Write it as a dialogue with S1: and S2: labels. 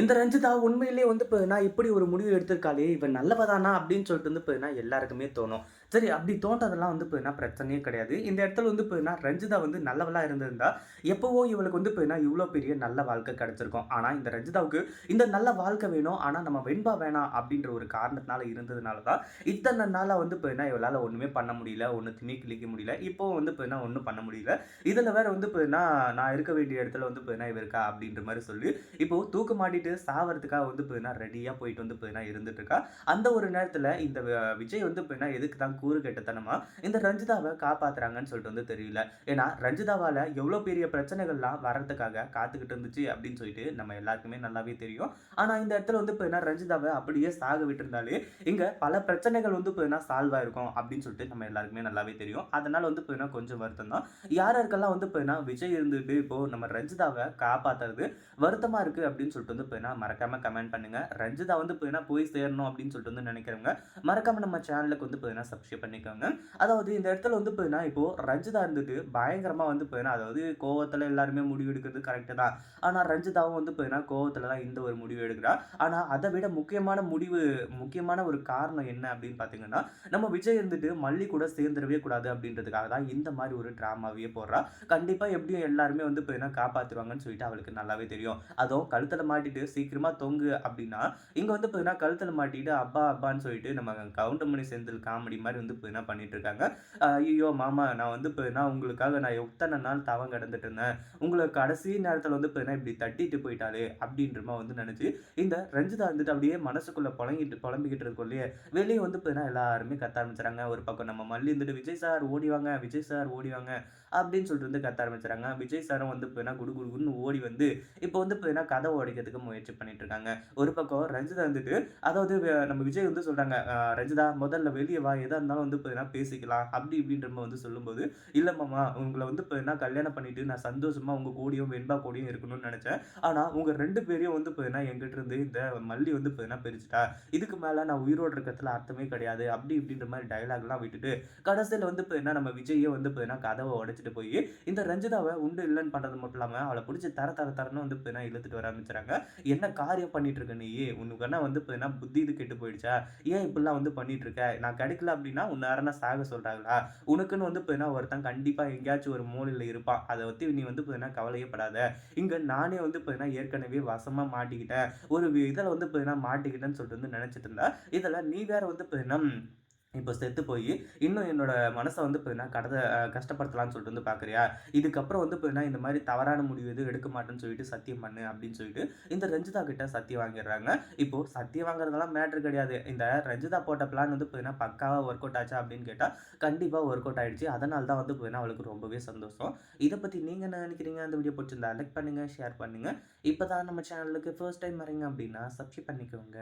S1: இந்த ரஞ்சிதா உண்மையிலேயே வந்து இப்போ இப்படி ஒரு முடிவு எடுத்திருக்காளே இவன் நல்லவதானா அப்படின்னு சொல்லிட்டு வந்து இப்போ எல்லாருக்குமே தோணும். சரி அப்படி தோன்றதெல்லாம் வந்து இப்போ பிரச்சனையே கிடையாது. இந்த இடத்துல வந்து இப்போ ரஞ்சிதா வந்து நல்லவளா இருந்திருந்தா எப்போவோ இவளுக்கு வந்து இப்போ இவ்வளோ பெரிய நல்ல வாழ்க்கை கிடைச்சிருக்கும். ஆனால் இந்த ரஞ்சிதாவுக்கு இந்த நல்ல வாழ்க்கை வேணும். ஆனால் நம்ம வெண்பா வேணாம் அப்படின்ற ஒரு காரணத்தினால இருந்ததுனால தான் இத்தனை நாளாக வந்து இப்போ இவளால் ஒன்றுமே பண்ண முடியல ஒன்று திணி கிழிக்க முடியல. இப்போ வந்து இப்போ ஒன்றும் பண்ண முடியல. இதில் வேற வந்து இப்போ நான் இருக்க வேண்டிய இடத்துல வந்து இப்போ இவ இருக்கா அப்படின்ற மாதிரி சொல்லி இப்போ தூக்க போயிட்டு சாவறதுக்காக வந்து இப்போ ரெடியாக போயிட்டு வந்து இப்போ இருந்துட்டு இருக்கா அந்த ஒரு நேரத்தில் இந்த விஜய் வந்து இப்போ எதுக்கு தான் கூறு கெட்டத்தனமா இந்த ரஞ்சிதாவை காப்பாத்துறாங்கன்னு சொல்லிட்டு வந்து தெரியல. ஏன்னா ரஞ்சிதாவால் எவ்வளோ பெரிய பிரச்சனைகள்லாம் வர்றதுக்காக காத்துக்கிட்டு இருந்துச்சு அப்படின்னு சொல்லிட்டு நம்ம எல்லாருக்குமே நல்லாவே தெரியும். ஆனால் இந்த இடத்துல வந்து இப்போ ரஞ்சிதாவை அப்படியே சாக விட்டுருந்தாலே இங்கே பல பிரச்சனைகள் வந்து இப்போ சால்வ் ஆயிருக்கும் அப்படின்னு சொல்லிட்டு நம்ம எல்லாருக்குமே நல்லாவே தெரியும். அதனால வந்து இப்போ கொஞ்சம் வருத்தம் தான் யார் யாருக்கெல்லாம் வந்து இப்போ விஜய் இருந்துட்டு இப்போ நம்ம ரஞ்சிதாவை காப்பாத்துறது வருத்தமாக இருக்கு அப்படின்னு சொல்லிட்டு வந்து இப்போ மறக்காமல் கமெண்ட் பண்ணுங்க. ரஞ்சிதா வந்து போயினா போய் சேரணும் அப்படின்னு சொல்லிட்டு வந்து நினைக்கிறவங்க மறக்காமல் நம்ம சேனலுக்கு வந்து போயினா சப்ஸ்கிரைப் பண்ணிக்கோங்க. அதாவது இந்த இடத்துல வந்து போயினா இப்போது ரஞ்சிதா இருந்துட்டு பயங்கரமாக வந்து போயினா அதாவது கோவத்தில் எல்லாருமே முடிவு எடுக்கிறது கரெக்டு தான். ஆனால் ரஞ்சிதாவும் வந்து போயினா கோவத்தில் தான் இந்த ஒரு முடிவு எடுக்கிறா. ஆனால் அதை விட முக்கியமான முடிவு முக்கியமான ஒரு காரணம் என்ன அப்படின்னு பார்த்தீங்கன்னா நம்ம விஜய் இருந்துட்டு மல்லி கூட சேர்ந்துடவே கூடாது அப்படின்றதுக்காக தான் இந்த மாதிரி ஒரு ட்ராமாவே போடுறா. கண்டிப்பாக எப்படியும் எல்லாருமே வந்து போயினா காப்பாற்றுவாங்கன்னு சொல்லிட்டு அவளுக்கு நல்லாவே தெரியும். அதுவும் கழுத்தில் மாட்டிட்டு சீக்கிரமாக தொங்கு அப்படின்னா இங்கே வந்து பார்த்தீங்கன்னா கழுத்தில் மாட்டிட்டு அப்பா அப்பான்னு சொல்லிட்டு நம்ம கவுண்டமணி செந்தில் காமெடி மாதிரி வந்து இப்போ என்ன பண்ணிட்டு இருக்காங்க. ஐயோ மாமா நான் வந்து இப்போ என்ன உங்களுக்காக நான் எத்தனை நாள் தவம் கடந்துட்டு இருந்தேன். உங்களை கடைசி நேரத்தில் வந்து இப்போ என்ன இப்படி தட்டிட்டு போயிட்டாலே அப்படின்றமா வந்து நினச்சி இந்த ரஞ்சிதா வந்துட்டு அப்படியே மனசுக்குள்ளே புலங்கிட்டு புலம்பிக்கிட்டு இருக்கோம் வெளியே வந்து இப்போ என்ன எல்லாருமே கத்த ஆரம்பிச்சுறாங்க. ஒரு பக்கம் நம்ம மல்லி இருந்துட்டு விஜய் சார் ஓடிவாங்க விஜய் சார் ஓடிவாங்க அப்படின்னு சொல்லிட்டு வந்து கத்த ஆரம்பிச்சுறாங்க. விஜய் சாரும் வந்து இப்போ என்ன குடு குடுன்னு ஓடி வந்து இப்போ வந்து பார்த்தீங்கன்னா கதை உடைக்கிறதுக்கு முயற்சி பண்ணிட்டு இருக்காங்க ஒரு பக்கம் ரஞ்சிதா வந்துட்டு அதாவது வே- நம்ம விஜய் வந்து சொல்றாங்க ரஞ்சிதா முதல்ல வெளியே வா எதா இருந்தாலும் வந்து இப்போ பேசிக்கலாம் அப்படி இப்படின்ற வந்து சொல்லும்போது இல்லை மாமா உங்களை வந்து இப்போ என்ன கல்யாணம் பண்ணிட்டு நான் சந்தோஷமா உங்க கூடயும் வெண்பா கூடியும் இருக்கணும்னு நினைச்சேன். ஆனா உங்க ரெண்டு பேரையும் வந்து இப்போ என்ன எங்கிட்ட இருந்து இந்த மல்லி வந்து பார்த்தீங்கன்னா பிரிச்சுட்டா. இதுக்கு மேல நான் உயிரோடு இருக்கிறதுல அர்த்தமே கிடையாது. அப்படி இப்படின்ற மாதிரி டயலாக்லாம் விட்டுட்டு கடைசியில் வந்து இப்போ என்ன நம்ம விஜயே வந்து பார்த்தீங்கன்னா கதவை உடைச்சிட்டு போய் இந்த ரஞ்சிதாவை உண்டு இல்லைன்னு பண்ணுறது மட்டும் இல்லாமல் அவளை பிடிச்சி தர தர தரன்னு வந்து இப்போ என்ன இழுத்துட்டு வர ஆரம்பிச்சுறாங்க. என்ன காரியம் பண்ணிட்டு இருக்க நீ உனக்கு என்ன வந்து பார்த்தீங்கன்னா புத்தி இது கெட்டு போயிடுச்சா? ஏன் இப்படிலாம் வந்து பண்ணிட்டு இருக்க நான் கிடைக்கல அப்படின்னா உன்னை சாக சொல்கிறாங்களா உனக்குன்னு வந்து பார்த்தீங்கன்னா ஒருத்தன் கண்டிப்பாக எங்கேயாச்சும் ஒரு மூலையில் இருப்பான். அதை பற்றி நீ வந்து பார்த்தீங்கன்னா கவலையப்படாத இங்கே நானே வந்து பார்த்தீங்கன்னா ஏற்கனவே வசமாக மாட்டிக்கிட்டேன். ஒரு இதில் வந்து பார்த்தீங்கன்னா மாட்டிக்கிட்டேன்னு சொல்லிட்டு வந்து நினச்சிட்டு இருந்தா இதில் நீ வேற வந்து பார்த்தீங்கன்னா இப்போ செத்து போய் இன்னும் என்னோட மனசை வந்து பார்த்தீங்கன்னா கடத கஷ்டப்படுத்தலாம்னு சொல்லிட்டு வந்து பார்க்குறியா இதுக்கப்புறம் வந்து பார்த்தீங்கன்னா இந்த மாதிரி தவறான முடிவு எதுவும் எடுக்க மாட்டேன்னு சொல்லிட்டு சத்தியம் பண்ணு அப்படின்னு சொல்லிட்டு இந்த ரஞ்சிதா கிட்ட சத்தியம் வாங்கிடுறாங்க. இப்போ சத்தியம் வாங்குறதெல்லாம் மேட்ரு கிடையாது. இந்த ரஞ்சிதா போட்ட பிளான் வந்து பார்த்தீங்கன்னா பக்காவாக ஒர்க் அவுட் ஆச்சா அப்படின்னு கேட்டால் கண்டிப்பாக ஒர்க் அவுட் ஆகிடுச்சு அதனால தான் வந்து பார்த்தீங்கன்னா அவளுக்கு ரொம்பவே சந்தோஷம். இதை பற்றி நீங்கள் என்ன நினைக்கிறீங்க? அந்த வீடியோ பிடிச்சிருந்தா லைக் பண்ணுங்கள் ஷேர் பண்ணுங்கள் இப்போ தான் நம்ம சேனலுக்கு ஃபர்ஸ்ட் டைம் வரீங்க அப்படின்னா சப்ஸ்கிரைப் பண்ணிக்கோங்க.